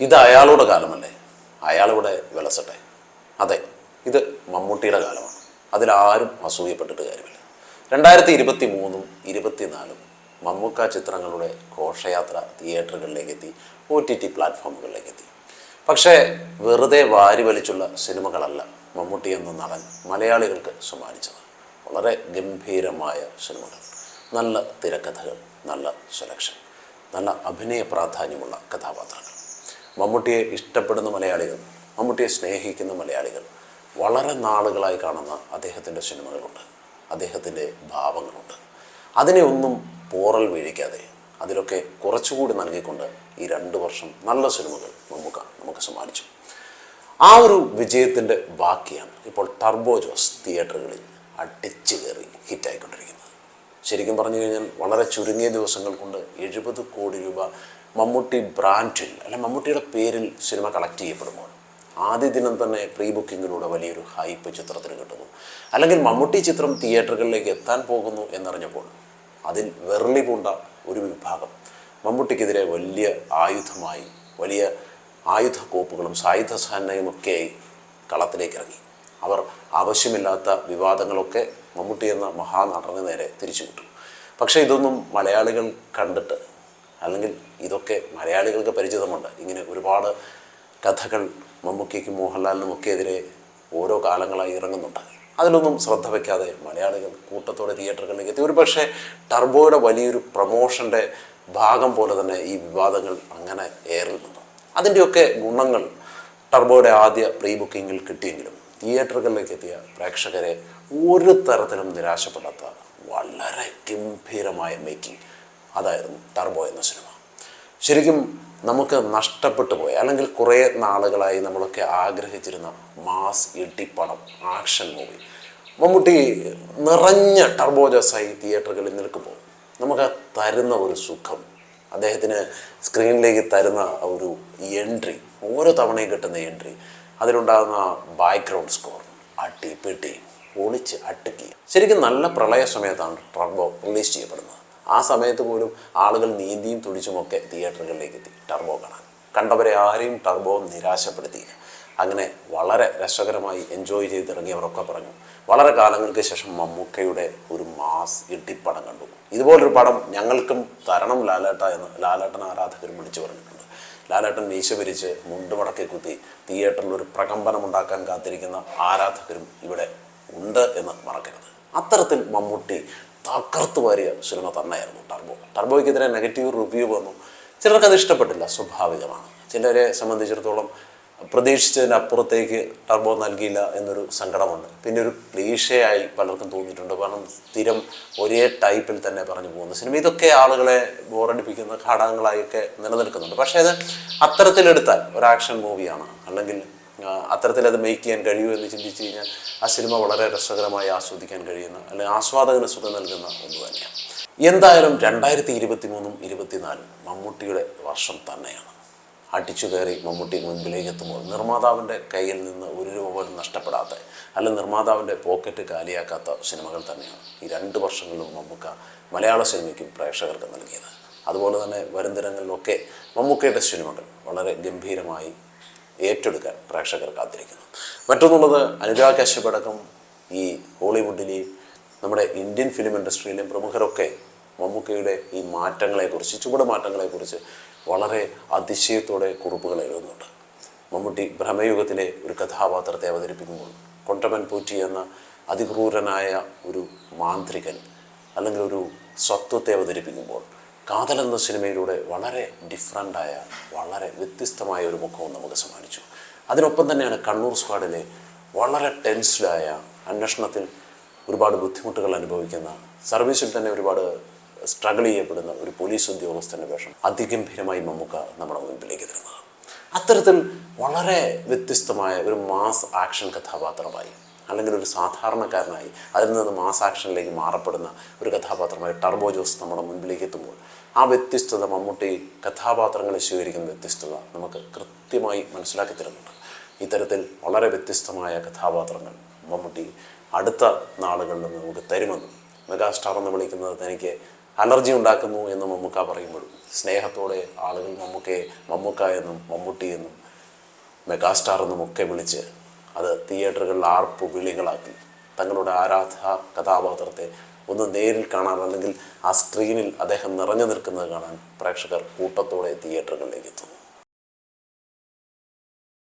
ഇത് അയാളുടെ കാലമല്ലേ? അയാളിവിടെ വിളസട്ടെ. അതെ ഇത് മമ്മൂട്ടിയുടെ കാലമാണ്. അതിലാരും അസൂയപ്പെട്ടിട്ട് കാര്യമില്ല. രണ്ടായിരത്തി ഇരുപത്തി മൂന്നും ഇരുപത്തിനാലും മമ്മൂക്ക ചിത്രങ്ങളുടെ ഘോഷയാത്ര തിയേറ്ററുകളിലേക്ക് എത്തി ഒ ടി ടി പ്ലാറ്റ്ഫോമുകളിലേക്ക് എത്തി പക്ഷേ വെറുതെ വാരി വലിച്ചുള്ള സിനിമകളല്ല മമ്മൂട്ടി എന്ന നടൻ മലയാളികൾക്ക് സമ്മാനിച്ചത്. വളരെ ഗംഭീരമായ സിനിമകൾ നല്ല തിരക്കഥകൾ നല്ല സെലക്ഷൻ നല്ല അഭിനയ പ്രാധാന്യമുള്ള കഥാപാത്രങ്ങൾ. മമ്മൂട്ടിയെ ഇഷ്ടപ്പെടുന്ന മലയാളികൾ മമ്മൂട്ടിയെ സ്നേഹിക്കുന്ന മലയാളികൾ വളരെ നാളുകളായി കാണുന്ന അദ്ദേഹത്തിന്റെ സിനിമകളുണ്ട്. അദ്ദേഹത്തിന്റെ ഭാവങ്ങളുണ്ട്. അതിനെ ഒന്നും പോറൽ വീഴിക്കാതെ അതിലൊക്കെ കുറച്ചുകൂടി നൽകിക്കൊണ്ട് ഈ രണ്ട് വർഷം നല്ല സിനിമകൾ നമുക്ക് നമുക്ക് സമ്മാനിച്ചു. ആ ഒരു വിജയത്തിന്റെ ബാക്കിയാണ് ഇപ്പോൾ ടർബോ ജോസ് തിയേറ്ററുകളിൽ അടിച്ചു കയറി ഹിറ്റായിക്കൊണ്ടിരിക്കുന്നത്. ശരിക്കും പറഞ്ഞു കഴിഞ്ഞാൽ വളരെ ചുരുങ്ങിയ ദിവസങ്ങൾ കൊണ്ട് എഴുപത് കോടി രൂപ മമ്മൂട്ടി ബ്രാൻഡിൽ അല്ല മമ്മൂട്ടിയുടെ പേരിൽ സിനിമ കളക്ട് ചെയ്യപ്പെടുമ്പോൾ ആദ്യ ദിനം തന്നെ പ്രീ ബുക്കിങ്ങിലൂടെ വലിയൊരു ഹൈപ്പ് ചിത്രത്തിന് കിട്ടുന്നു. അല്ലെങ്കിൽ മമ്മൂട്ടി ചിത്രം തിയേറ്ററുകളിലേക്ക് എത്താൻ പോകുന്നു എന്നറിഞ്ഞപ്പോൾ അതിൽ വെറളി പൂണ്ട ഒരു വിഭാഗം. മമ്മൂട്ടിക്കെതിരെ വലിയ ആയുധമായി വലിയ ആയുധ കോപ്പുകളും സായുധ സേനയുമൊക്കെയായി കളത്തിലേക്ക് ഇറങ്ങി അവർ ആവശ്യമില്ലാത്ത വിവാദങ്ങളൊക്കെ മമ്മൂട്ടി എന്ന മഹാനടന് നേരെ തിരിച്ചുവിട്ടു. പക്ഷേ ഇതൊന്നും മലയാളികൾ കണ്ടിട്ട് അല്ലെങ്കിൽ ഇതൊക്കെ മലയാളികൾക്ക് പരിചിതമുണ്ട്. ഇങ്ങനെ ഒരുപാട് കഥകൾ മമ്മൂക്കിക്കും മോഹൻലാലിനും ഒക്കെ എതിരെ ഓരോ കാലങ്ങളായി ഇറങ്ങുന്നുണ്ട്. അതിലൊന്നും ശ്രദ്ധ വയ്ക്കാതെ മലയാളികൾ കൂട്ടത്തോടെ തിയേറ്ററുകളിലേക്ക് എത്തി. ഒരു പക്ഷേ ടർബോയുടെ വലിയൊരു പ്രൊമോഷന്റെ ഭാഗം പോലെ തന്നെ ഈ വിവാദങ്ങൾ അങ്ങനെ ഏറിൽ നിന്നു. അതിന്റെയൊക്കെ ഗുണങ്ങൾ ടർബോയുടെ ആദ്യ പ്രീ ബുക്കിങ്ങിൽ കിട്ടിയെങ്കിലും തിയേറ്ററുകളിലേക്ക് എത്തിയ പ്രേക്ഷകരെ ഒരു തരത്തിലും നിരാശപ്പെടാത്ത വളരെ ഗംഭീരമായ മേക്കിംഗ് അതായിരുന്നു ടർബോ എന്ന സിനിമ. ശരിക്കും നമുക്ക് നഷ്ടപ്പെട്ടു പോയ. അല്ലെങ്കിൽ കുറേ നാളുകളായി നമ്മളൊക്കെ ആഗ്രഹിച്ചിരുന്ന മാസ് ഇട്ടിപ്പണം ആക്ഷൻ മൂവി. മമ്മൂട്ടി നിറഞ്ഞ ടർബോജസായി തിയേറ്ററുകളിൽ നിൽക്കുമ്പോൾ നമുക്ക് തരുന്ന ഒരു സുഖം അദ്ദേഹത്തിന് സ്ക്രീനിലേക്ക് തരുന്ന ഒരു എൻട്രി ഓരോ തവണയും കിട്ടുന്ന എൻട്രി അതിലുണ്ടാകുന്ന ബാക്ക്ഗ്രൗണ്ട് സ്കോർ അട്ടി പെട്ടി ഒളിച്ച് അട്ടുക്കി. ശരിക്കും നല്ല പ്രളയ സമയത്താണ് ടർബോ റിലീസ് ചെയ്യപ്പെടുന്നത്. ആ സമയത്ത് പോലും ആളുകൾ നീന്തിയും തുടിച്ചുമൊക്കെ തിയേറ്ററുകളിലേക്ക് എത്തി ടർബോ കാണാൻ. കണ്ടവരെ ആരെയും ടർബോ നിരാശപ്പെടുത്തിയില്ല അങ്ങനെ വളരെ രസകരമായി എൻജോയ് ചെയ്തിറങ്ങിയവരൊക്കെ പറഞ്ഞു. വളരെ കാലങ്ങൾക്ക് ശേഷം മമ്മൂക്കയുടെ ഒരു മാസ് ഇട്ടിപ്പടം കണ്ടു. ഇതുപോലൊരു പടം ഞങ്ങൾക്കും തരണം ലാലേട്ട എന്ന് ലാലേട്ടൻ ആരാധകരും വിളിച്ചു പറഞ്ഞിട്ടുണ്ട്. ലാലേട്ടൻ മീശ പിരിച്ച് മുണ്ടുമടക്കി കുത്തി തിയേറ്ററിൽ ഒരു പ്രകമ്പനം ഉണ്ടാക്കാൻ കാത്തിരിക്കുന്ന ആരാധകരും ഇവിടെ ഉണ്ട് എന്ന് മറക്കരുത്. അത്തരത്തിൽ മമ്മൂട്ടി തകർത്ത് വാരിയ സിനിമ തന്നെയായിരുന്നു ടർബോ. ടർബോയ്ക്കെതിരെ നെഗറ്റീവ് റിവ്യൂ വന്നു. ചിലർക്ക് അത് ഇഷ്ടപ്പെട്ടില്ല സ്വാഭാവികമാണ്. ചിലരെ സംബന്ധിച്ചിടത്തോളം പ്രതീക്ഷിച്ചതിന് അപ്പുറത്തേക്ക് ടർബോ നൽകിയില്ല എന്നൊരു സങ്കടമുണ്ട്. പിന്നെ ഒരു ക്ലീഷയായി പലർക്കും തോന്നിയിട്ടുണ്ട്. കാരണം സ്ഥിരം ഒരേ ടൈപ്പിൽ തന്നെ പറഞ്ഞു പോകുന്ന. സിനിമ ഇതൊക്കെ ആളുകളെ ബോറടിപ്പിക്കുന്ന ഘടകങ്ങളായൊക്കെ നിലനിൽക്കുന്നുണ്ട്. പക്ഷേ അത് അത്തരത്തിലെടുത്താൽ ഒരു ആക്ഷൻ മൂവിയാണ്. അല്ലെങ്കിൽ അത്തരത്തിൽ അത് മേക്ക് ചെയ്യാൻ കഴിയൂ എന്ന് ചിന്തിച്ചു കഴിഞ്ഞാൽ ആ സിനിമ വളരെ രസകരമായി ആസ്വദിക്കാൻ കഴിയുന്ന അല്ലെങ്കിൽ ആസ്വാദകന് സുഖം നൽകുന്ന ഒന്ന് തന്നെയാണ്. എന്തായാലും രണ്ടായിരത്തി ഇരുപത്തി മൂന്നും ഇരുപത്തിനാലും മമ്മൂട്ടിയുടെ വർഷം തന്നെയാണ്. അടിച്ചു കയറി മമ്മൂട്ടി മുൻപിലേക്ക് എത്തുമ്പോൾ നിർമ്മാതാവിന്റെ കയ്യിൽ നിന്ന് ഒരു രൂപ പോലും നഷ്ടപ്പെടാത്ത അല്ലെങ്കിൽ നിർമ്മാതാവിന്റെ പോക്കറ്റ് കാലിയാക്കാത്ത സിനിമകൾ തന്നെയാണ് ഈ രണ്ട് വർഷങ്ങളിലും മമ്മൂക്ക മലയാള സിനിമയ്ക്കും പ്രേക്ഷകർക്ക് നൽകിയത്. അതുപോലെ തന്നെ വരും ദിനങ്ങളിലൊക്കെ മമ്മൂക്കയുടെ സിനിമകൾ വളരെ ഗംഭീരമായി ഏറ്റെടുക്കാൻ പ്രേക്ഷകർ കാത്തിരിക്കുന്നു. മറ്റൊന്നുള്ളത് അനുരാഗ് കശ്യപ് അടക്കം ഈ ഹോളിവുഡിലെയും നമ്മുടെ ഇന്ത്യൻ ഫിലിം ഇൻഡസ്ട്രിയിലെയും പ്രമുഖരൊക്കെ മമ്മൂക്കയുടെ ഈ മാറ്റങ്ങളെക്കുറിച്ച് ചുവട് മാറ്റങ്ങളെക്കുറിച്ച് വളരെ അതിശയത്തോടെ കുറിപ്പുകൾ എഴുതുന്നുണ്ട്. മമ്മൂട്ടി ഭ്രമയുഗത്തിലെ ഒരു കഥാപാത്രത്തെ അവതരിപ്പിക്കുമ്പോൾ കൊണ്ടമൻ പൂറ്റി എന്ന അതിക്രൂരനായ ഒരു മാന്ത്രികൻ അല്ലെങ്കിൽ ഒരു സ്വത്വത്തെ അവതരിപ്പിക്കുമ്പോൾ കാതൽ എന്ന സിനിമയിലൂടെ വളരെ ഡിഫറന്റായ വളരെ വ്യത്യസ്തമായ ഒരു മുഖവും നമുക്ക് സമ്മാനിച്ചു. അതിനൊപ്പം തന്നെയാണ് കണ്ണൂർ സ്ക്വാഡിലെ വളരെ ടെൻസ്ഡായ അന്വേഷണത്തിൽ ഒരുപാട് ബുദ്ധിമുട്ടുകൾ അനുഭവിക്കുന്ന സർവീസിൽ തന്നെ ഒരുപാട് സ്ട്രഗിൾ ചെയ്യപ്പെടുന്ന ഒരു പോലീസ് ഉദ്യോഗസ്ഥന്റെ വേഷം അതിഗംഭീരമായി മമ്മൂക്ക നമ്മുടെ മുൻപിലേക്ക് തരുന്നത്. അത്തരത്തിൽ വളരെ വ്യത്യസ്തമായ ഒരു മാസ് ആക്ഷൻ കഥാപാത്രമായി അല്ലെങ്കിൽ ഒരു സാധാരണക്കാരനായി അതിൽ നിന്ന് മാസ് ആക്ഷനിലേക്ക് മാറപ്പെടുന്ന ഒരു കഥാപാത്രമായി ടർബോ ജോസ് നമ്മുടെ മുൻപിലേക്ക് എത്തുമ്പോൾ ആ വ്യത്യസ്തത മമ്മൂട്ടി കഥാപാത്രങ്ങളെ സ്വീകരിക്കുന്ന വ്യത്യസ്തത നമുക്ക് കൃത്യമായി മനസ്സിലാക്കി തരുന്നുണ്ട്. ഇത്തരത്തിൽ വളരെ വ്യത്യസ്തമായ കഥാപാത്രങ്ങൾ മമ്മൂട്ടി അടുത്ത നാളുകളിൽ നമുക്ക് തരുമെന്നും മെഗാസ്റ്റാർ എന്ന് വിളിക്കുന്നത് തനിക്ക് അലർജി ഉണ്ടാക്കുന്നു എന്ന് മമ്മൂക്ക പറയുമ്പോഴും സ്നേഹത്തോടെ ആളുകൾ മമ്മൂക്കയെ മമ്മൂക്ക എന്നും മമ്മൂട്ടി എന്നും മെഗാസ്റ്റാർ എന്നും ഒക്കെ വിളിച്ച് അത് തിയേറ്ററുകളിൽ ആർപ്പ് വിളികളാക്കി. തങ്ങളുടെ ആരാധ കഥാപാത്രത്തെ ഒന്ന് നേരിൽ കാണാൻ അല്ലെങ്കിൽ ആ സ്ക്രീനിൽ അദ്ദേഹം നിറഞ്ഞു നിൽക്കുന്നത് കാണാൻ പ്രേക്ഷകർ കൂട്ടത്തോടെ തിയേറ്ററുകളിലേക്ക് എത്തുന്നു.